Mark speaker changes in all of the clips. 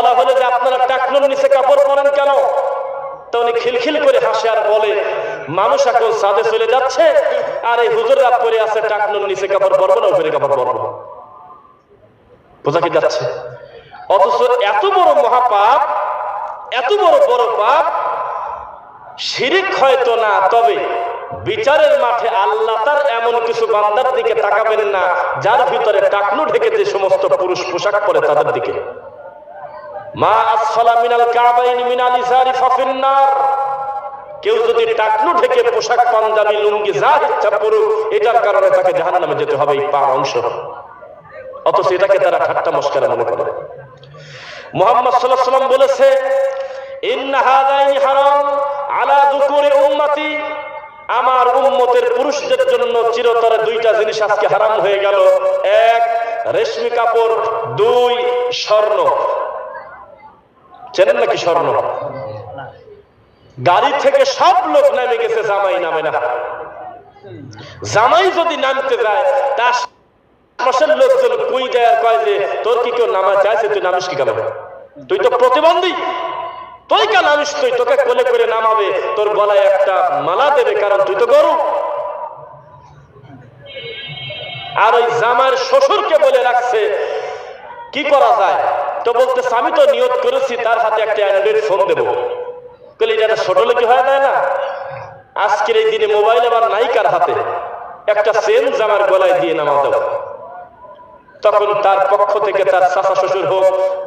Speaker 1: বলা হলো যে আপনারা টাকনুর নিচে কাপড় পরেন কেন? তো উনি খিলখিল করে হাসে আর বলে, মানুষ এখন সাদে চলে যাচ্ছে, আর এই হুজুররা পরে আছে টাকনুর নিচে কাপড় পরবো না, উপরে কাপড় পরবো। বোঝা কি যাচ্ছে? অথচ এত বড় মহাপাপ, এত বড় বড় পাপ, শিরিক হয়তো না, তবে বিচারের মাঠে আল্লাহ তার এমন কিছু বান্দার দিকে তাকাবেন না, যার ভিতরে টাকনু ঢেকে যে সমস্ত পুরুষ পোশাক পরে তাদের দিকে। মা আসফালা মিনাল কাবাইন মিনাল ইসারি ফাফিন্নার। কেউ যদি টাকনু ঢেকে পোশাক পাঞ্জাবি, লুঙ্গি, যা ইচ্ছা পড়ুক এটার কারণে তাকে জাহান্নামে যেতে হবে, এই পার অংশ অথচ এটাকে তারা ঠাট্টা মস্কারা মনে করে। মোহাম্মদ সাল্লাহ সাল্লাম বলেছে, ইন্না হাদাইনি হারাম আলা দুকুরি উম্মতি। আমার উম্মতের পুরুষদের জন্য চিরতরে দুইটা জিনিস আজকে হারাম হয়ে গেল। এক, রেশমি কাপড়, দুই, স্বর্ণ। চেনেন নাকি স্বর্ণ? গাড়ি থেকে সব লোক গেছে জামাই নামে না। জামাই যদি নামতে যায়, তার লোকজন কুই দেয় কয় যে, তোর কি কেউ নামা চাইছে? তুই নামিস কি কেন? তুই তো প্রতিবন্ধী। তুই কেন নামিস? তুই তোকে কোলে করে নামাবে। তোর গলায় একটা মালা দেবে, কারণ তুই তো গরু। আর ওই জামার শ্বশুরকে বলে রাখছে কি করা যায়? তো বলতেছে, আমি তো নিয়ত করেছি, তার হাতে একটা অ্যান্ড্রয়েড ফোন দেবো। বলে এটা ছোট লোকে হয়ে যায় না? আজকের এই দিনে মোবাইল আবার নাইকার হাতে। একটা সেন জামার গলায় দিয়ে নামা দেবো তখন তার পক্ষ থেকে তার চাচা শ্বশুর হোক,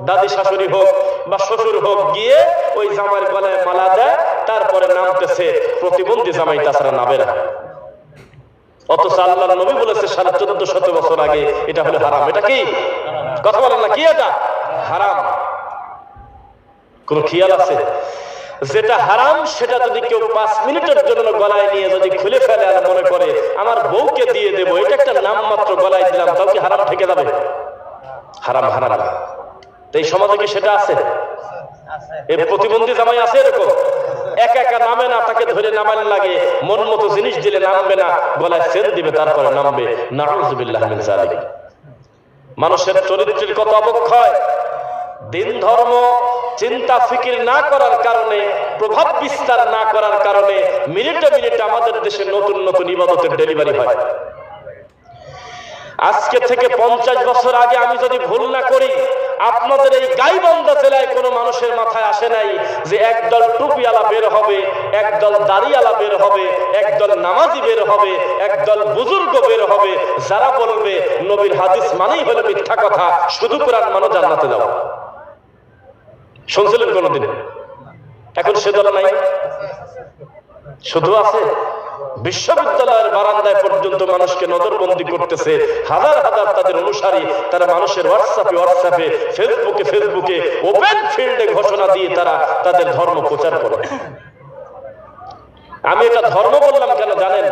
Speaker 1: দাদি শাশুড়ি হোক বা শ্বশুর হোক গিয়ে ওই জামার গলায় মালা দেয়, তারপরে নামতেছে প্রতিবন্ধী জামাই, তাছাড়া নামে না। অথচ আল্লাহ নবী বলেছে সাড়ে চোদ্দ শত বছর আগে এটা হলো হারাম। এটা কি? কথা বলেন না, কি এটা? হারাম। কোন খেয়াল আছে? যেটা হারাম, সেটা যদি কেউ পাঁচ মিনিটের জন্য গলায় নিয়ে যদি খুলে ফেলে আর মনে করে, আমার বউকে দিয়ে দেব, এটা একটা নাম মাত্র গলায় দিলাম তাও কি হারাম থেকে যাবে? হারাম হারাম এই সমাজে কি সেটা আছে? এর প্রতিবন্ধী জামাই আছে এরকম? একা একা নামে না, তাকে ধরে নামানো লাগে। মন মতো জিনিস দিলে নামবে না, গলায় সেন দিবে, তারপরে নামবে। জালিক মানুষের চরিত্রের কত অবক্ষয়। দিন ধর্ম, চিন্তা, ফিকির না করার কারণে, প্রভাব বিস্তার না করার কারণে মিনিটে মিনিটে আমাদের দেশে নতুন নতুন ইবাদতের ডেলিভারি হয়। আজকে থেকে পঞ্চাশ বছর আগে আমি যদি ভুল না করি আপনাদের এই গাইবান্ধা জেলায় কোনো মানুষের মাথায় আসে নাই যে একদল টুপিওয়ালা বের হবে, একদল দাড়িওয়ালা বের হবে, একদল নামাজি বের হবে, একদল বুজুর্গ বের হবে। যারা বলবে নবীর হাদিস মানেই হলো মিথ্যা কথা, শুধু কোরআন মানুষ জান্নাতে যাওয়া শুনছিলেন কোনদিন? এখন সে দল নাই? শুধু আছে? বিশ্ববিদ্যালয়ের বারান্দায় পর্যন্ত মানুষকে নজরবন্দি করতেছে, হাজার হাজার তাদের অনুসারী, তারা মানুষের হোয়াটসঅ্যাপে হোয়াটসঅ্যাপে ফেসবুকে ফেসবুকে ওপেন ফিল্ডে ঘোষণা দিয়ে তারা তাদের ধর্ম প্রচার করে। আমি এটা ধর্ম বললাম কেন জানেন?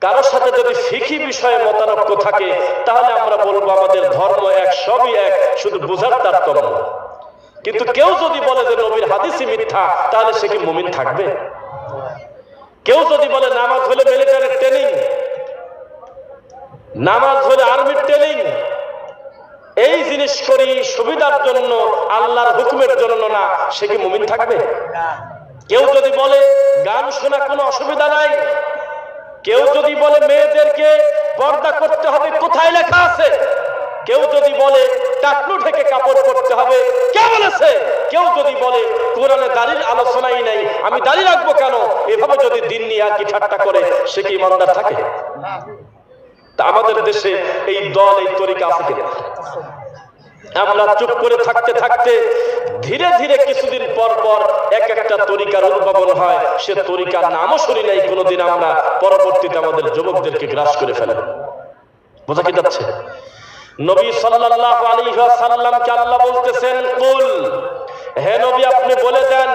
Speaker 1: কারোর সাথে যদি ফিকি বিষয়ে মতানক্য থাকে, তাহলে আমরা বলব আমাদের ধর্ম এক, সবই এক, শুধু বোঝার তারতম্য। কিন্তু কেউ যদি বলে যে নবীর হাদিসই মিথ্যা, তাহলে সে কি মুমিন থাকবে? কেউ যদি বলে নামাজ হলে মিলিটারি ট্রেনিং নামাজ হলে আর্মির ট্রেনিং এই জিনিস করি সুবিধার জন্য, আল্লাহর হুকুমের জন্য না, সে কি মুমিন থাকবে? কেউ যদি বলে গান শোনা কোনো অসুবিধা নাই, কেউ যদি বলে মেয়েদেরকে পর্দা করতে হবে, কোথায় লেখা আছে? কেউ যদি বলে টাকলু ঢেকে কাপড় পরতে হবে। কে বলেছে? কেউ যদি বলে, কোরআনে দাড়ির আলোচনাই নাই, আমি দাড়ি রাখব কেন? এভাবে যদি দিন নিয়ে আর কি ঠাট্টা করে, সে কি ইমানদার থাকে? আমাদের দেশে এই দল, এই তরিকা আছে কিনা? আমরা চুপ করে থাকতে থাকতে, ধীরে ধীরে কিছুদিন পর পর এক একটা তরিকার উদ্ভাবন হয়। সে তরিকার নামও শুনি নাই, কোনোদিন আমরা পরবর্তীতে আমাদের যুবকদেরকে গ্রাস করে ফেলে বোঝা কি যাচ্ছে? নবী সাল্লাল্লাহু আলাইহি ওয়াসাল্লামকে আল্লাহ বলতেছেন? কুল। হে নবী, আপনি বলে দেন,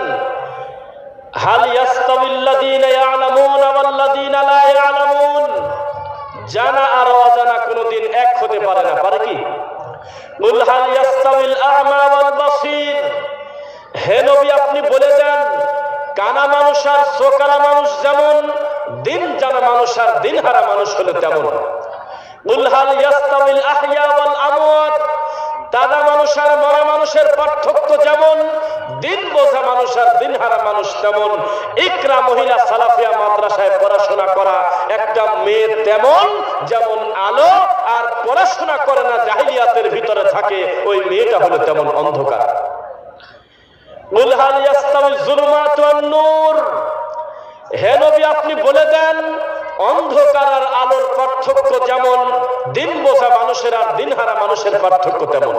Speaker 1: হাল ইয়াস্তাবিল্লাযীনা ইয়ালামুনা ওয়াল্লাযীনা লা ইয়ালামুন। জানা আর অজানা কোনোদিন এক হতে পারে না, পারে কি? কুল হাল ইয়াস্তাবিল আ'মা ওয়াল বাসীর। হে নবী, আপনি বলে দেন, কানা মানুষ আর সোকালা মানুষ যেমন, দিন জানা মানুষ আর দিন হারা মানুষ হলে তেমন। ইয়াস্তাবিল দাদা মানুষ মরা মানুষের পার্থক্য যেমন, দিন বোঝা মানুষ আর দিন হারা মানুষ তেমন। ইকরা মহিলা সালাফিয়া মাদ্রাসায় পড়াশোনা করা একটা মেয়ে তেমন যেমন আলো, আর পড়াশোনা করে না জাহিলিয়াতের ভিতরে থাকে, ওই মেয়েটা হলো তেমন অন্ধকার। কুল হাল ইয়াস্তাউই যুলুমাতু ওয়ান নূর হে আপনি বলে দেন অন্ধকার আর আলোর পার্থক্য যেমন, দিন বোঝা মানুষের আর দিনহারা মানুষের পার্থক্য তেমন।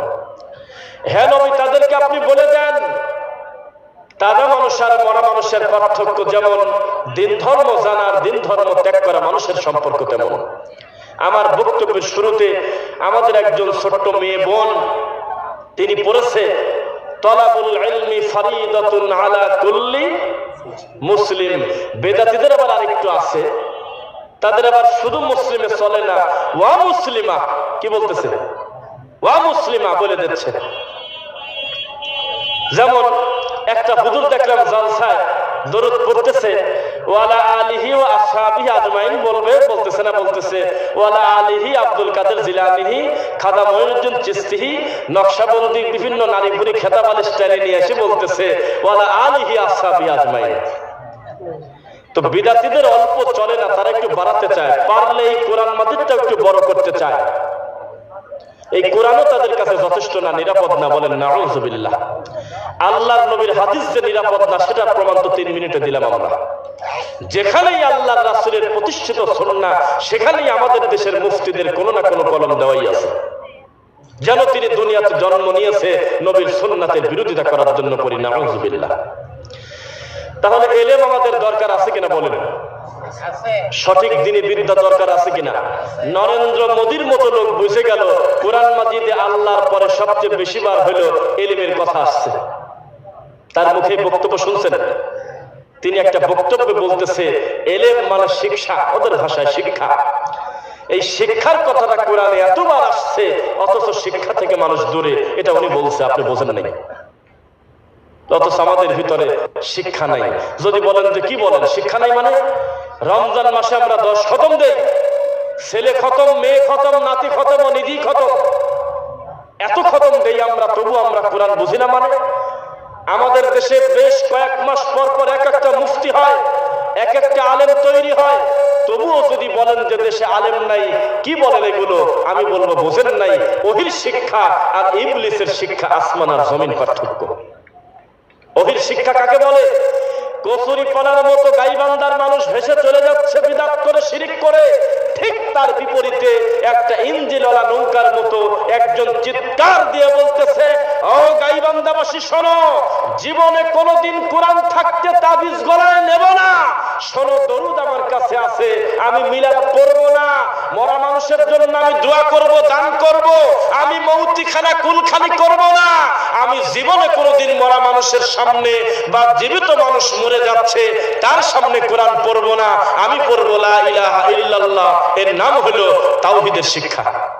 Speaker 1: হে নবী, তাদেরকে আপনি বলে দেন, তাজা মানুষ আর মরা মানুষের পার্থক্য যেমন, দিন ধর্ম জানার দিন ধর্ম ত্যাগ করা মানুষের সম্পর্ক তেমন। আমার বক্তব্যের শুরুতে আমাদের একজন ছোট্ট মেয়ে বোন, তিনি পড়েছে, তলাবুল ইলমি ফারিদাতুন আলা কুল্লি মুসলিম। বেদাতিদের আবার আরেকটু আছে। তাদের আবার শুধু মুসলিমে চলে না, ওয়া মুসলিমা, কি বলতেছে? ওয়া মুসলিমা বলে দিচ্ছে। যেমন একটা হুজুর দেখলাম জালসায় দরুদ পড়তেছে, ওয়ালা আলিহি ও আসহাবিহি আজমাইন বলবে, বলতেছে না বলতেছে। ওয়ালা আলিহি আব্দুল কাদের জিলানিহি, খাদা মঈনুদ্দিন চিস্তিহি, নকশাবন্দি বিভিন্ন নারী ভুরি খেতাব স্টাইলে নিয়ে এসে বলতেছে, ওয়ালা আলিহি আসহাবিহি আজমাইন তো বিদাতিদের অল্প চলে না, তারা একটু বাড়াতে চায় পারলে এই কোরআন মাজিদটা একটু বড় করতে চায়। এই কোরআনও তাদের কাছে যথেষ্ট না, নিরাপদ না বলেন নাউজুবিল্লাহ। আল্লাহর নবীর হাদিস যে নিরাপদ না সেটার প্রমাণ তো তিন মিনিটে দিলাম আমরা। যেখানেই আল্লাহর রাসূলের প্রতিষ্ঠিত সুন্নাহ, সেখানেই আমাদের দেশের মুফতিদের কোনো না কোনো কলম দেওয়াই আছে। যেন তিনি দুনিয়াতে জন্ম নিয়েছে, নবীর সুন্নাতের বিরোধিতা করার জন্য করি, নাউজুবিল্লাহ। তাহলে এলেম আমাদের দরকার আছে কিনা বলেন? সঠিক দিনে বিদ্যা দরকার আছে কিনা? নরেন্দ্র মোদীর মতো লোক বুঝে গেল কোরআন মাজিদে আল্লাহর পরে সবচেয়ে বেশি বার হইল এলিমের কথা আসছে। তার মুখে বক্তব্য শুনছেন? তিনি একটা বক্তব্য বলতেছে, এলেম মানে শিক্ষা, ওদের ভাষায় শিক্ষা। এই শিক্ষার কথাটা কোরআনে এতবার আসছে, অথচ শিক্ষা থেকে মানুষ দূরে, এটা উনি বলছে, আপনি বোঝেন নাই। আমাদের ভিতরে শিক্ষা নাই। যদি বলেন যে কি বলেন, শিক্ষা নাই মানে রমজান মাসে আমরা দশ খতম দেই, ছেলে খতম, মেয়ে খতম, নাতি খতম ও নিধি খতম। এত খতম দেই আমরা, তবু আমরা কোরআন বুঝি না মানে। আমাদের দেশে বেশ কয়েক মাস পর পর এক একটা মুফতি হয়, এক একটা আলেম তৈরি হয়। তবুও যদি বলেন যে দেশে আলেম নাই, কি বলেন এগুলো? আমি বলব, বোঝেন নাই ওহির শিক্ষা আর ইবলিসের শিক্ষা আসমান আর জমিন পার্থক্য। অহির শিক্ষা কাকে বলে? কচুরি পড়ার মতো গাইবান্দার মানুষ ভেসে চলে যাচ্ছে বিদাত করে, শিরিক করে। ঠিক তার বিপরীতে একটা ইঞ্জিলওয়ালা নৌকার মতো একজন চিৎকার দিয়ে বলতেছে, ও গাইবান্দাবাসী শোনো, জীবনে কোনোদিন কোরআন থাকতে তাবিজ গলায় নেব না। শোনো, দরুদ আমার কাছে আছে, আমি মিলাদ করব না। মরা মানুষের জন্য আমি দোয়া করব, দান করব। আমি মৌতিখানা কুলখানি করব না। আমি জীবনে কোনোদিন মরা মানুষের সামনে বা জীবিত মানুষ মরে যাচ্ছে, তার সামনে কোরআন পড়ব না। আমি পড়ব, লা ইলাহা ইল্লাল্লাহ। এর নাম হলো তাওহীদের শিক্ষা।